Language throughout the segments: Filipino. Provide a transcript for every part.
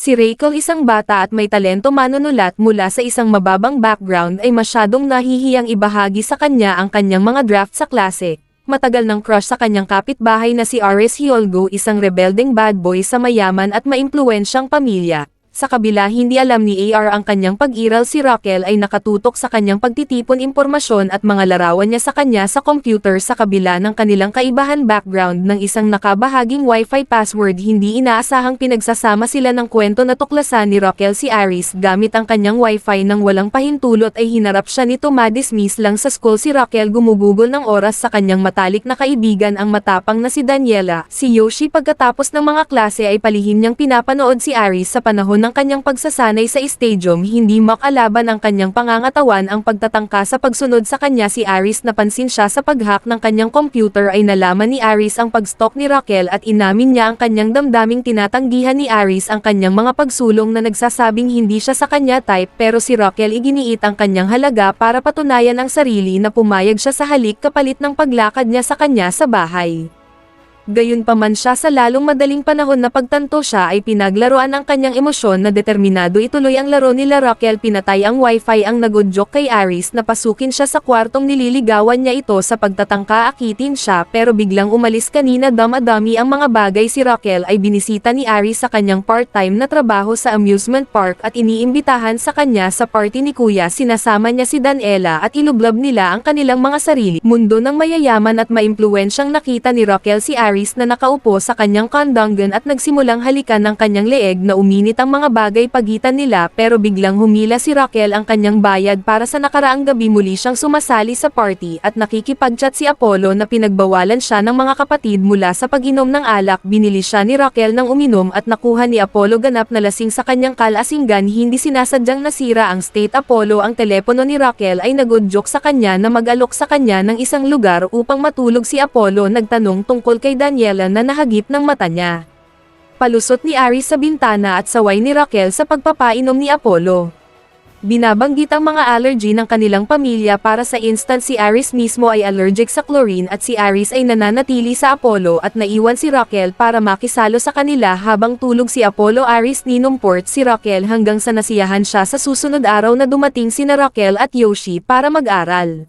Si Rachel isang bata at may talento manunulat mula sa isang mababang background ay masyadong nahihiyang ibahagi sa kanya ang kanyang mga draft sa klase. Matagal ng crush sa kanyang kapitbahay na si Ares Hyolgo isang rebelding bad boy sa mayaman at maimpluwensyang pamilya. Sa kabila hindi alam ni AR ang kanyang pag-iral. Si Raquel ay nakatutok sa kanyang pagtitipon impormasyon at mga larawan niya sa kanya sa computer sa kabila ng kanilang kaibahan background ng isang nakabahaging wifi password. Hindi inaasahang pinagsasama sila ng kwento na tuklasan ni Raquel si Aris gamit ang kanyang wifi nang walang pahintulot ay hinarap siya nito madismiss lang sa school. Si Raquel gumugugol ng oras sa kanyang matalik na kaibigan ang matapang na si Daniela. Si Yoshi pagkatapos ng mga klase ay palihim niyang pinapanood si Aris sa panahon ng kanyang pagsasanay sa stadium hindi makalaban ang kanyang pangangatawan ang pagtatangka sa pagsunod sa kanya si Aris napansin siya sa paghack ng kanyang computer ay nalaman ni Aris ang pag-stalk ni Raquel at inamin niya ang kanyang damdaming tinatanggihan ni Aris ang kanyang mga pagsulong na nagsasabing hindi siya sa kanya type pero si Raquel iginiit ang kanyang halaga para patunayan ang sarili na pumayag siya sa halik kapalit ng paglakad niya sa kanya sa bahay. Gayunpaman siya sa lalong madaling panahon na pagtanto siya ay pinaglaruan ang kanyang emosyon na determinado ituloy ang laro nila Raquel. Pinatay ang wifi ang nagudyok kay Aris na pasukin siya sa kwartong nililigawan niya ito sa pagtatangka. Akitin siya pero biglang umalis kanina. Damadami ang mga bagay si Raquel ay binisita ni Aris sa kanyang part-time na trabaho sa amusement park at iniimbitahan sa kanya sa party ni Kuya. Sinasama niya si Daniela at ilublab nila ang kanilang mga sarili. Mundo ng mayayaman at maimpluwensyang nakita ni Raquel si Aris na nakaupo sa kanyang kandanggan at nagsimulang halikan ng kanyang leeg na uminit ang mga bagay pagitan nila pero biglang humila si Raquel ang kanyang bayad para sa nakaraang gabi muli siyang sumasali sa party at nakikipagchat si Apollo na pinagbawalan siya ng mga kapatid mula sa pag-inom ng alak. Binili siya ni Raquel ng uminom at nakuha ni Apollo ganap na lasing sa kanyang kalasinggan hindi sinasadyang nasira ang state. Apollo ang telepono ni Raquel ay nagudyok sa kanya na mag-alok sa kanya ng isang lugar upang matulog si Apollo. Nagtanong tungkol kay Daniela na nahagip ng mata niya. Palusot ni Aris sa bintana at saway ni Raquel sa pagpapainom ni Apollo. Binabanggit ang mga allergy ng kanilang pamilya para sa instant si Aris mismo ay allergic sa chlorine at si Aris ay nananatili sa Apollo at naiwan si Raquel para makisalo sa kanila habang tulog si Apollo Aris ninumport si Raquel hanggang sa nasiyahan siya sa susunod araw na dumating sina Raquel at Yoshi para mag-aral.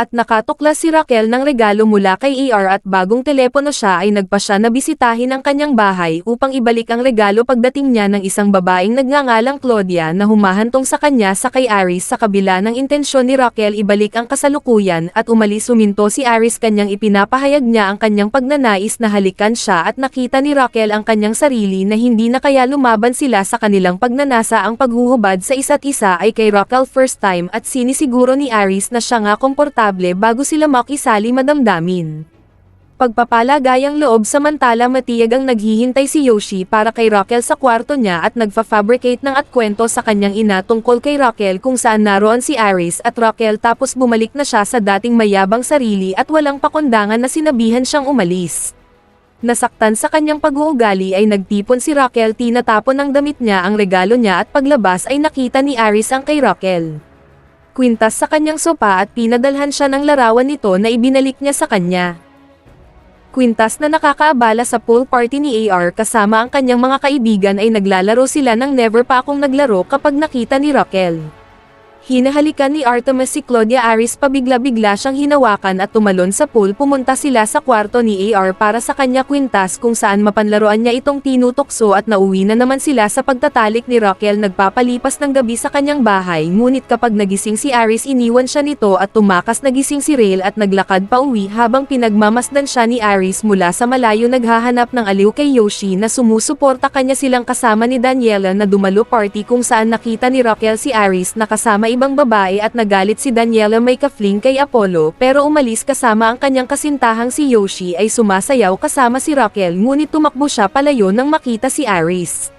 At nakatuklas si Raquel ng regalo mula kay AR at bagong telepono siya ay nagpa siya na bisitahin ang kanyang bahay upang ibalik ang regalo pagdating niya ng isang babaeng nagngangalang Claudia na humahantong sa kanya sa kay Aris sa kabila ng intensyon ni Raquel ibalik ang kasalukuyan at umalis suminto si Aris kanyang ipinapahayag niya ang kanyang pagnanais na halikan siya at nakita ni Raquel ang kanyang sarili na hindi na kaya lumaban sila sa kanilang pagnanasa. Ang paghuhubad sa isa't isa ay kay Raquel first time at sinisiguro ni Aris na siya nga komportable bago sila makisali madamdamin. Pagpapalagayang loob samantala matiyag ang naghihintay si Yoshi para kay Raquel sa kwarto niya at nagfa-fabricate ng at kwento sa kanyang ina tungkol kay Raquel kung saan naroon si Aris at Raquel tapos bumalik na siya sa dating mayabang sarili at walang pakundangan na sinabihan siyang umalis. Nasaktan sa kanyang pag-uugali ay nagtipon si Raquel tinatapon ng damit niya ang regalo niya at paglabas ay nakita ni Aris ang kay Raquel. Kwintas sa kanyang sopa at pinadalhan siya ng larawan nito na ibinalik niya sa kanya. Kwintas na nakakaabala sa pool party ni AR kasama ang kanyang mga kaibigan ay naglalaro sila ng never pa akong naglaro kapag nakita ni Raquel. Hinahalikan ni Artemis si Claudia Aris pabigla-bigla siyang hinawakan at tumalon sa pool. Pumunta sila sa kwarto ni AR para sa kanya kwintas kung saan mapanlaruan niya itong tinutokso at nauwi na naman sila sa pagtatalik ni Raquel. Nagpapalipas ng gabi sa kanyang bahay ngunit kapag nagising si Aris iniwan siya nito at tumakas. Nagising si Rail at naglakad pa uwi habang pinagmamasdan siya ni Aris mula sa malayo. Naghahanap ng aliw kay Yoshi na sumusuporta. Kanya silang kasama ni Daniela na dumalo party kung saan nakita ni Raquel si Aris na kasama ibang babae at nagalit si Daniela may kafling kay Apollo pero umalis kasama ang kanyang kasintahang si Yoshi ay sumasayaw kasama si Raquel ngunit tumakbo siya palayo nang makita si Aris.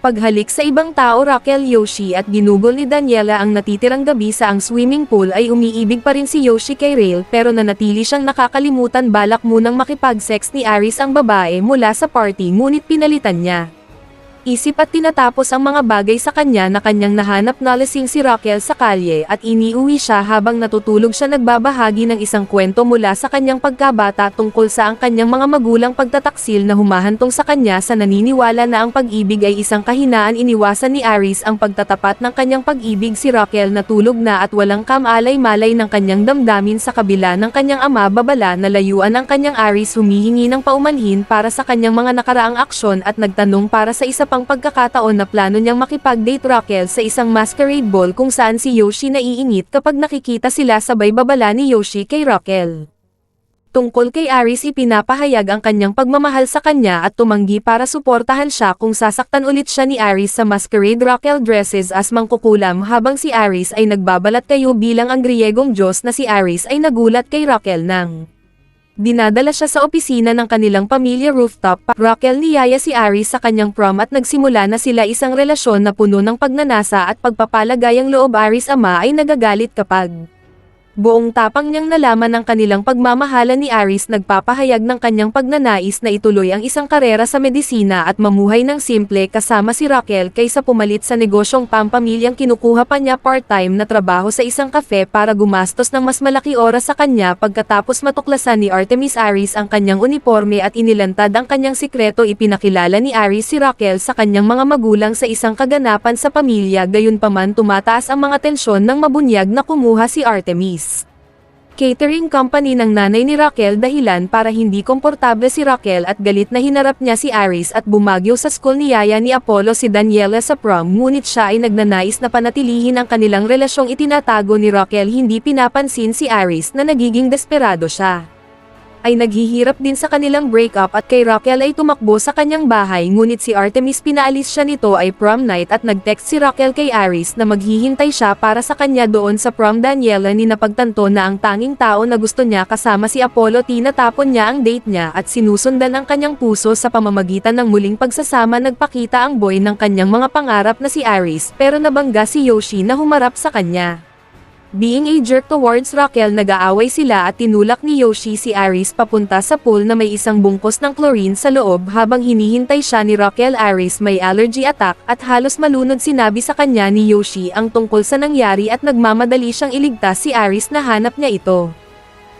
Paghalik sa ibang tao Raquel Yoshi at ginugol ni Daniela ang natitirang gabi sa ang swimming pool ay umiibig pa rin si Yoshi kay Rail pero nanatili siyang nakakalimutan balak munang makipag-sex ni Aris ang babae mula sa party ngunit pinalitan niya. Isip at tinatapos ang mga bagay sa kanya na kanyang nahanap na lasing si Raquel sa kalye at iniuwi siya habang natutulog siya nagbabahagi ng isang kwento mula sa kanyang pagkabata tungkol sa ang kanyang mga magulang pagtataksil na humahantong sa kanya sa naniniwala na ang pag-ibig ay isang kahinaan. Iniwasan ni Aris ang pagtatapat ng kanyang pag-ibig. Si Raquel na tulog na at walang kamalay-malay ng kanyang damdamin sa kabila ng kanyang ama babala na layuan ang kanyang Aris humihingi ng paumanhin para sa kanyang mga nakaraang aksyon at nagtanong para sa isa pang pagkakataon na plano niyang makipag-date Raquel sa isang masquerade ball kung saan si Yoshi naiingit kapag nakikita sila sabay babala ni Yoshi kay Raquel. Tungkol kay Aris ipinapahayag ang kanyang pagmamahal sa kanya at tumanggi para suportahan siya kung sasaktan ulit siya ni Aris sa masquerade Raquel dresses as mangkukulam habang si Aris ay nagbabalat kayo bilang ang Griegong Diyos na si Aris ay nagulat kay Raquel nang Dinadala siya sa opisina ng kanilang pamilya rooftop. Raquel niyaya si Aris sa kanyang prom at nagsimula na sila isang relasyon na puno ng pagnanasa at pagpapalagay ang loob Aris ama ay nagagalit kapag Buong tapang niyang nalaman ng kanilang pagmamahala ni Aris nagpapahayag ng kanyang pagnanais na ituloy ang isang karera sa medisina at mamuhay ng simple kasama si Raquel kaysa pumalit sa negosyong pampamilyang kinukuha pa niya part-time na trabaho sa isang kafe para gumastos ng mas malaki oras sa kanya pagkatapos matuklasan ni Artemis Aris ang kanyang uniforme at inilantad ang kanyang sikreto ipinakilala ni Aris si Raquel sa kanyang mga magulang sa isang kaganapan sa pamilya. Gayunpaman tumataas ang mga tensyon ng mabunyag na kumuha si Artemis catering company ng nanay ni Raquel dahilan para hindi komportable si Raquel at galit na hinarap niya si Aris at bumagyo sa school ni Yaya ni Apollo si Daniela sa prom ngunit siya ay nagnanais na panatilihin ang kanilang relasyong itinatago ni Raquel hindi pinapansin si Aris na nagiging desperado siya ay naghihirap din sa kanilang breakup at kay Raquel ay tumakbo sa kanyang bahay ngunit si Artemis pinaalis siya nito ay prom night at nag-text si Raquel kay Aris na maghihintay siya para sa kanya doon sa prom Daniela ni napagtanto na ang tanging tao na gusto niya kasama si Apollo tinatapon niya ang date niya at sinusundan ang kanyang puso sa pamamagitan ng muling pagsasama nagpakita ang boy ng kanyang mga pangarap na si Aris pero nabangga si Yoshi na humarap sa kanya. Being a jerk towards Raquel nag-aaway sila at tinulak ni Yoshi si Aris papunta sa pool na may isang bungkos ng chlorine sa loob habang hinihintay siya ni Raquel Aris may allergy attack at halos malunod sinabi sa kanya ni Yoshi ang tungkol sa nangyari at nagmamadali siyang iligtas si Aris na hanap niya ito.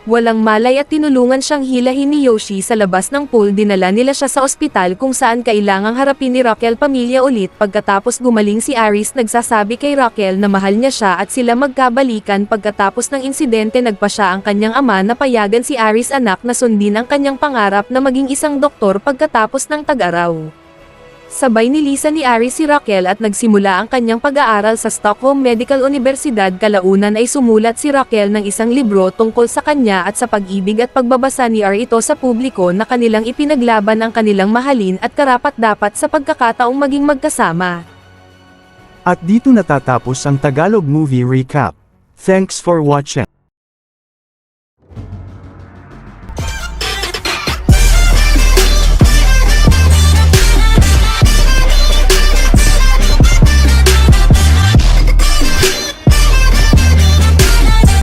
Walang malay at tinulungan siyang hilahin ni Yoshi sa labas ng pool. Dinala nila siya sa ospital kung saan kailangang harapin ni Raquel pamilya ulit. Pagkatapos gumaling si Aris nagsasabi kay Raquel na mahal niya siya at sila magkabalikan. Pagkatapos ng insidente nagpa siya ang kanyang ama na payagan si Aris anak na sundin ang kanyang pangarap na maging isang doktor pagkatapos ng tag-araw. Sabay nilisan ni Aris si Raquel at nagsimula ang kanyang pag-aaral sa Stockholm Medical Universidad kalaunan ay sumulat si Raquel ng isang libro tungkol sa kanya at sa pag-ibig at pagbabasa ni R ito sa publiko na kanilang ipinaglaban ang kanilang mahalin at karapat-dapat sa pagkakataong maging magkasama. At dito natatapos ang Tagalog Movie Recap. Thanks for watching.